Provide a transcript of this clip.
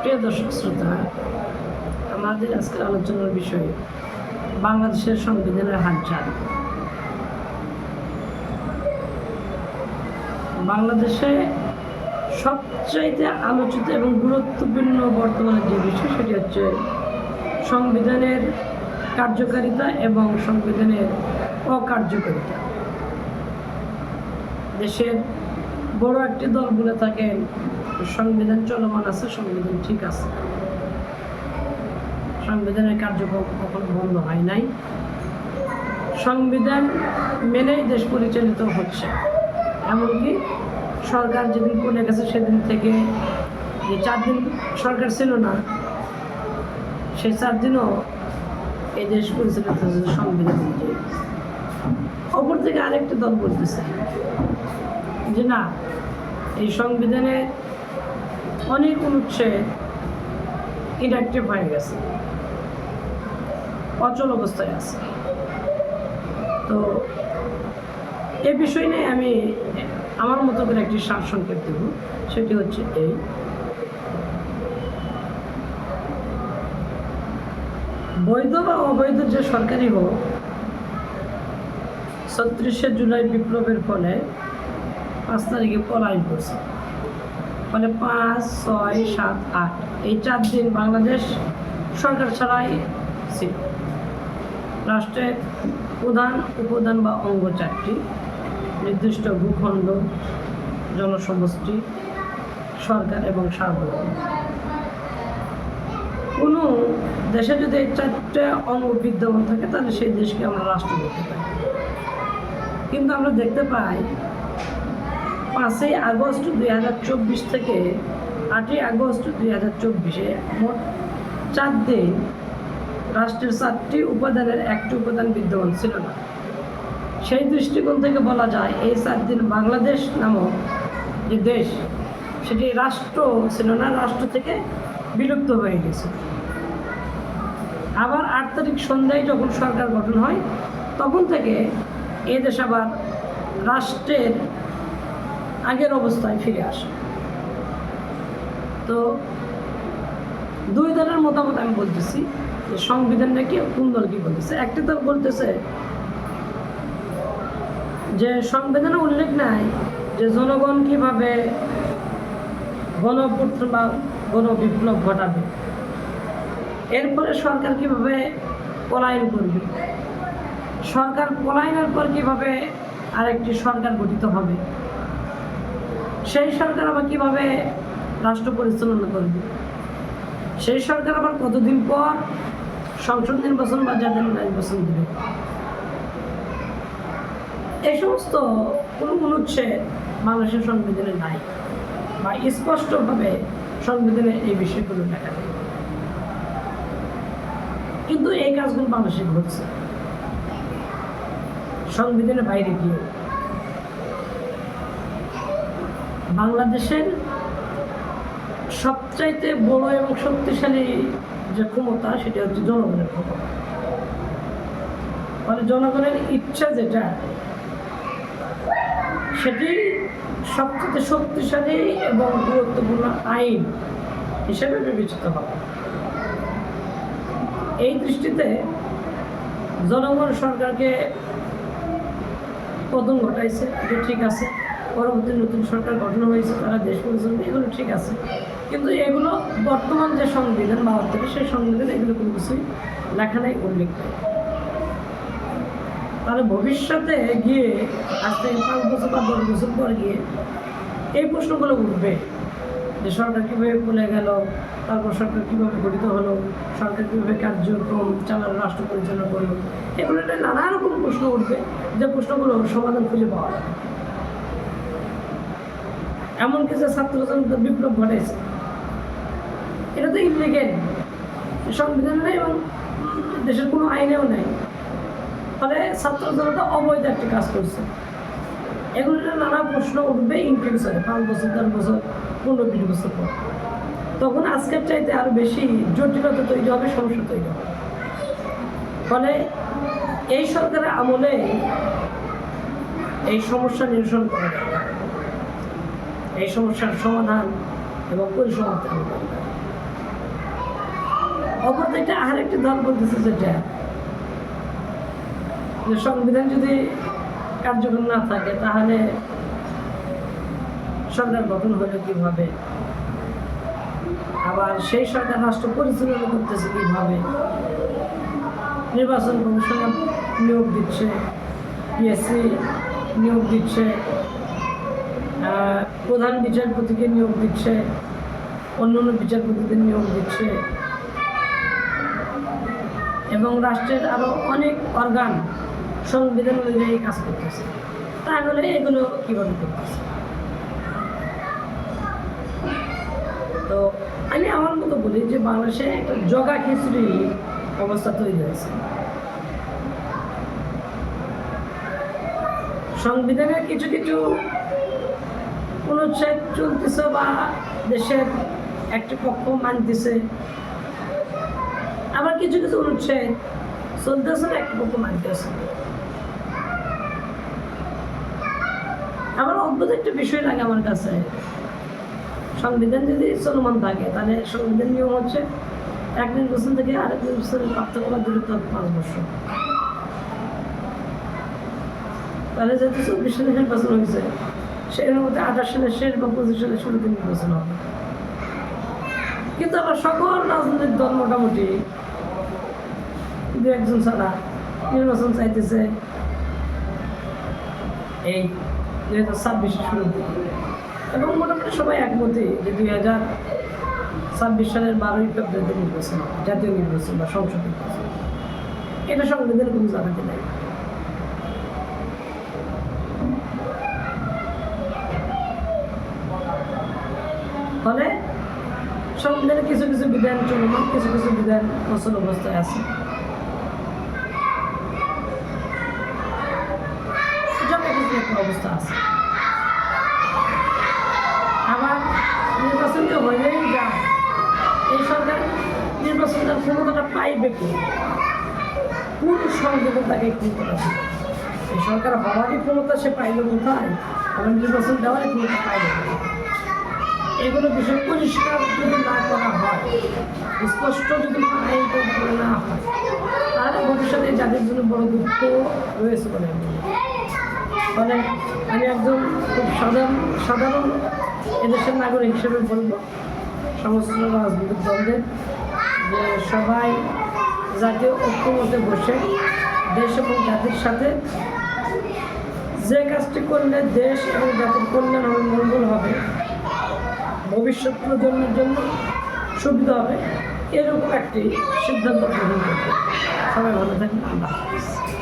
প্রিয় দর্শক, শ্রোতা, আমাদের আজকের আলোচনার বিষয় বাংলাদেশের সংবিধানের হালচাল বাংলাদেশে সবচাইতে আলোচিত এবং গুরুত্বপূর্ণ বর্তমানে যে বিষয়, সেটি হচ্ছে সংবিধানের কার্যকারিতা এবং সংবিধানের অকার্যকারিতা। দেশের বড় একটি দল বলে থাকেন সংবিধান চলমান আছে, সংবিধান ঠিক আছে। সংবিধানের কার্যক্রম কখনো বন্ধ হয় নাই? সংবিধান মেনেই দেশ পরিচালিত হচ্ছে। এমনকি সরকার যেদিন পড়ে গেছে, সেদিন থেকে যে চার দিন সরকার ছিল না সেই চার দিনও এই দেশ পরিচালিত হচ্ছে সংবিধান অনুযায়ী। অপর থেকে আরেকটা দল বলতেছে যে না, এই সংবিধানে অনেক অনুচ্ছেদ ইনঅ্যাক্টিভ হয়ে গেছে। অচল অবস্থায় আছে। তো এ বিষয় নিয়ে আমি আমার মতো করে একটি সার সংক্ষেপ দেব। সেটি হচ্ছে এই। বৈধ বা অবৈধ যে সরকারি হোক, ছত্রিশে জুলাই বিপ্লবের ফলে পাঁচ তারিখে পলায়ন করছে। ফলে পাঁচ, ছয়, সাত, আট। এই চার দিন বাংলাদেশ সরকার ছাড়াই ছিল। রাষ্ট্রের প্রধান উপদান বা অঙ্গ চারটি, নির্দিষ্ট ভূখণ্ড, জনসমষ্টি, সরকার এবং সার্বভৌম। কোনো দেশে যদি এই চারটে অঙ্গ বিদ্যমান থাকে, তাহলে সেই দেশকে আমরা রাষ্ট্র বলতে পারি। কিন্তু আমরা দেখতে পাই পাঁচই আগস্ট দুই হাজার চব্বিশ থেকে আটই আগস্ট দুই হাজার চব্বিশে মোট চার দিন রাষ্ট্রের চারটি উপাদানের একটি উপাদান বিদ্যমান ছিল না। সেই দৃষ্টিকোণ থেকে বলা যায়, এই চার দিন বাংলাদেশ নামক যে দেশ, সেটি রাষ্ট্র ছিল না, রাষ্ট্র থেকে বিলুপ্ত হয়ে গেছে। আবার আট তারিখ সন্ধ্যায় যখন সরকার গঠন হয়, তখন থেকে এ দেশ আবার রাষ্ট্রের আগের অবস্থায় ফিরে আসে। তো দুই দলের মতামত আমি বলতেছি যে সংবিধানটা কি কোন দল কি বলতেছে? একটি দল বলতেছে যে সংবিধানে উল্লেখ নাই যে জনগণ কীভাবে গণপুত্র বা গণবিপ্লব ঘটাবে। এরপরে সরকার কীভাবে পলায়ন করবে? সরকার পলায়নের পর কীভাবে আরেকটি সরকার গঠিত হবে? সেই সরকার আবার কীভাবে রাষ্ট্র পরিচালনা করবে? সেই সরকার আবার কতদিন পর সংসদ নির্বাচন বা জাতীয় নির্বাচন দেবে? এই সমস্ত কোনো অনুচ্ছেদ মানুষের সংবিধানে নাই বা স্পষ্টভাবে সংবিধানে এই বিষয়গুলো দেখা যায়। কিন্তু এই কাজগুলো মানুষে ঘটছে। সংবিধানের বাইরে গিয়ে বাংলাদেশের সবচাইতে বড় এবং শক্তিশালী যে ক্ষমতা, সেটা হচ্ছে জনগণের ক্ষমতা। মানে জনগণের ইচ্ছা যেটা, সেটি সবচেয়ে শক্তিশালী এবং গুরুত্বপূর্ণ আইন হিসেবে বিবেচিত হবে। এই দৃষ্টিতে জনগণ সরকারকে পতন ঘটাইছে, এটা ঠিক আছে। পরবর্তী নতুন সরকার গঠন হয়েছে, তারা দেশ পরিচালনা, এগুলো ঠিক আছে। কিন্তু এগুলো বর্তমান যে সংবিধান বাহাত্তরে, সেই সংবিধান এগুলো কোনো কিছুই লেখা নেই, উল্লেখ তাহলে ভবিষ্যতে গিয়ে আজ থেকে পাঁচ বছর বা দশ বছর পর গিয়ে এই প্রশ্নগুলো উঠবে, যে সরকার কীভাবে বলে গেল, তারপর সরকার কীভাবে গঠিত হলো, সরকার কীভাবে কার্যক্রম চালানো রাষ্ট্র পরিচালনা করল, এগুলো নানা রকম প্রশ্ন উঠবে, যে প্রশ্নগুলো সমাধান খুঁজে পাওয়া যাবে। এমন কিছু ছাত্র জনতা বিপ্লব ঘটেছে এটা তো ইলিগেল সংবিধানে নেই এবং দেশের কোনো আইনেও নেই। ফলে ছাত্র জনতা অবৈধ একটি কাজ করছে। এগুলো নানা প্রশ্ন উঠবে ইন ফিউচারে, পাঁচ বছর, দশ বছর, পনেরো, বিশ বছর পর। তখন আজকের চাইতে আরও বেশি জটিলতা তৈরি হবে, সমস্যা তৈরি হবে। ফলে এই সরকারের আমলে এই সমস্যা নিরসন করা এই সমস্যার সমাধান এবং পরিসমাপ্তি হবে অপরদিকে আর একটি দল বলতেছে যেটা, যে সংবিধান যদি কার্যকর না থাকে, তাহলে সরকার গঠন হলে কীভাবে? আবার সেই সরকার রাষ্ট্র পরিচালনা করতেছে কীভাবে? নির্বাচন কমিশনে নিয়োগ দিচ্ছে, পিএসসি নিয়োগ দিচ্ছে প্রধান বিচারপতিকে নিয়োগ দিচ্ছে অন্য অন্য বিচারপতিদের নিয়োগ দিচ্ছে। এবং রাষ্ট্রের আরও অনেক অর্গান সংবিধান অনুযায়ী কাজ করতেছে। তাহলে এগুলো কীভাবে করতেছে? তো আমি আমার মতো বলি যে বাংলাদেশে একটা জগা খিচুড়ি অবস্থা তৈরি হয়েছে। সংবিধানের কিছু কিছু অনুচ্ছেদ চলতেছে বা দেশের একটি পক্ষ মানতেছে। আবার কিছু কিছু অনুচ্ছেদ চলতেছে না, একটি পক্ষ মানতেছে। আমার অদ্ভুত একটা বিষয় লাগে আমার কাছে। সংবিধান যদি চলমান থাকে, তাহলে সংবিধান নিয়ম হচ্ছে এক নির্বাচন থেকে আরেক নির্বাচনের পার্থক্য দূরত্ব পাঁচ বছর। তাহলে যেহেতু চব্বিশ নির্বাচন হয়েছে মধ্যে আঠাশ সালের শেষ বা পঁচিশ সালের শুরুতে নির্বাচন হবে। কিন্তু সকল রাজনৈতিক দল মোটামুটি দু একজন ছাড়া নির্বাচন চাইতেছে। এই দুই হাজার ছাব্বিশের শুরুতে। এবং মোটামুটি সবাই একমতই যে দুই হাজার ছাব্বিশ সালের বারোই ফেব্রুয়ারিতে নির্বাচন জাতীয় নির্বাচন বা সংসদ নির্বাচন। এটা সংবিধানে কোনো জানাতে নাই ফলে সংবিধানে কিছু কিছু বিধান চলমান, কিছু কিছু বিধান অচল অবস্থায় আছে। আছে। আবার এই সরকার কোন তাকে এই সরকার হওয়ারই ক্ষমতা সে পাইল কোথায়? আবার নির্বাচন দেওয়ারই ক্ষমতা পাইল? এগুলো বিষয় পরিষ্কার যদি না করা হয়, স্পষ্ট যদি আইন করে না হয়, তাহলে ভবিষ্যতে যাদের জন্য বড় দুঃখ রয়েছে বলে মনে আমি একজন খুব সাধারণ সাধারণ এদেশের নাগরিক হিসেবে বলব, সমস্ত রাজনৈতিক দলদের, যে সবাই জাতীয় ঐক্যমতে বসে দেশ এবং জাতির সাথে যে কাজটি করলে দেশ এবং জাতির কল্যাণ হবে, মঙ্গল হবে ভবিষ্যৎ প্রজন্মের জন্য সুবিধা হবে। এরকম একটি সিদ্ধান্ত গ্রহণ করতে। সবাই ভালো থাকবেন। আল্লাহ হাফিজ।